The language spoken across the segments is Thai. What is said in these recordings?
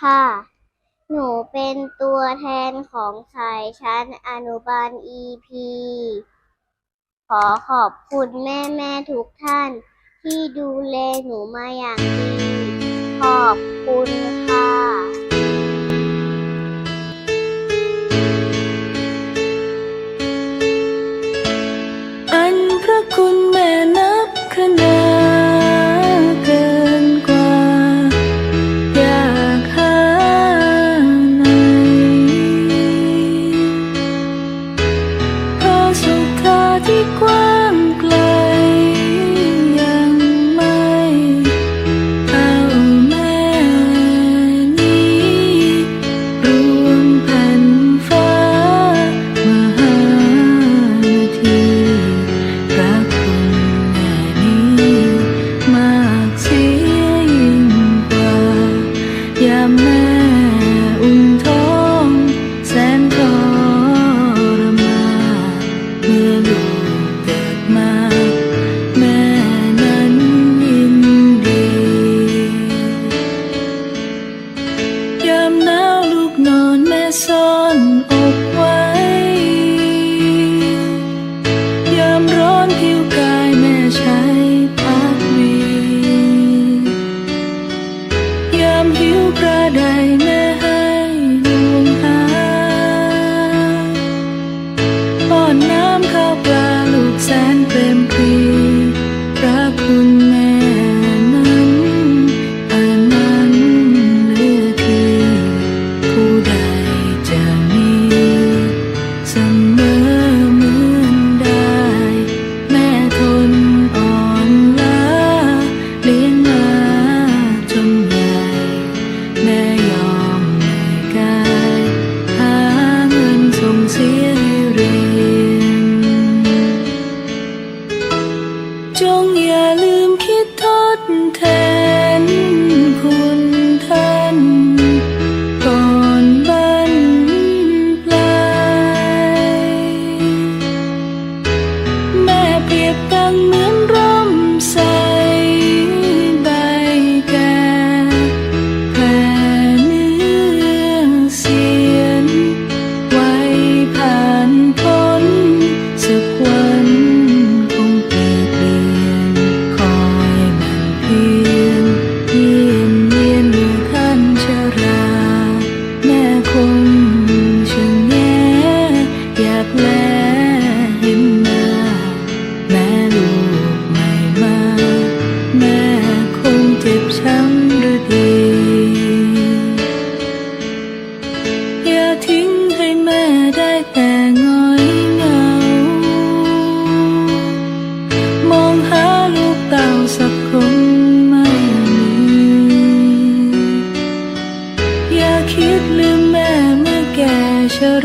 ค่ะ หนูเป็นตัวแทนของสายชั้นอนุบาล EP ขอขอบคุณแม่แม่ทุกท่าน ที่ดูแลหนูมาอย่างดี ขอบคุณค่ะ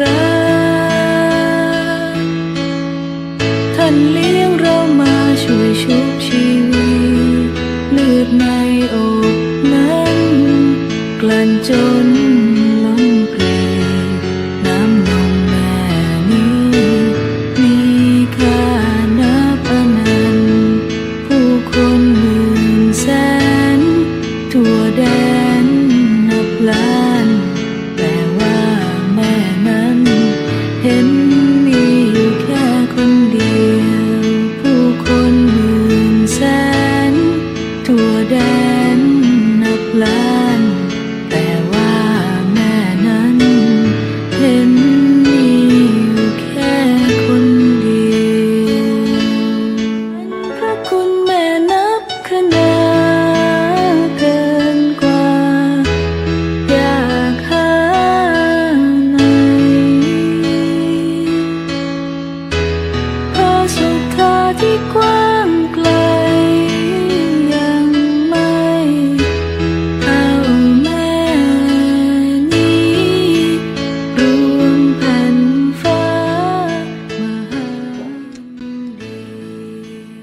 รา ท่านเลี้ยงเรามาช่วยชุบชีวิต เลือดในอกนั้น กลั่นจน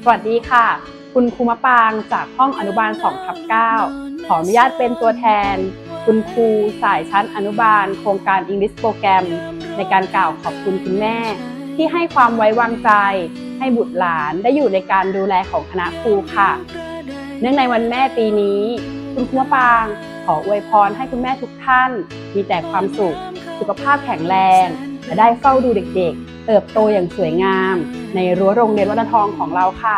สวัสดีค่ะ คุณครูมะปางจากห้องอนุบาล2ทับ9ขออนุญาตเป็นตัวแทน คุณครูสายชั้นอนุบาล โครงการ English Program ในการกล่าวขอบคุณคุณแม่ ที่ให้ความไว้วางใจ ให้บุตรหลานได้อยู่ในการดูแลของคณะครูค่ะ เนื่องในวันแม่ปีนี้ คุณครูมะปางขออวยพรให้คุณแม่ทุกท่าน มีแต่ความสุข สุขภาพแข็งแรง และได้เฝ้าดูเด็กๆ เติบโตอย่างสวยงาม ในรั้วโรงเรียนวัดทองของเราค่ะ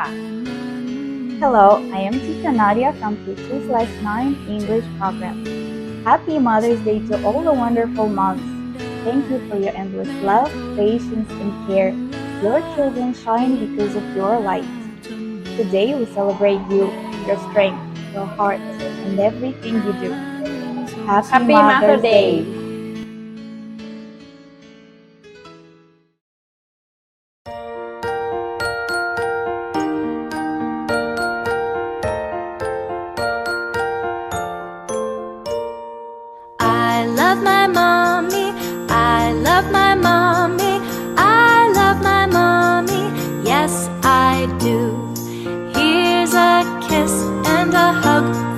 Hello, I am Teacher Nadia from Teachers Life 9 English program. Happy Mother's Day to all the wonderful moms. Thank you for your endless love, patience, and care. Your children shine because of your light. Today we celebrate you, your strength, your heart, and everything you do. Happy, Happy Mother's Day love my mommy. I love my mommy. I love my mommy. Yes, I do. Here's a kiss and a hug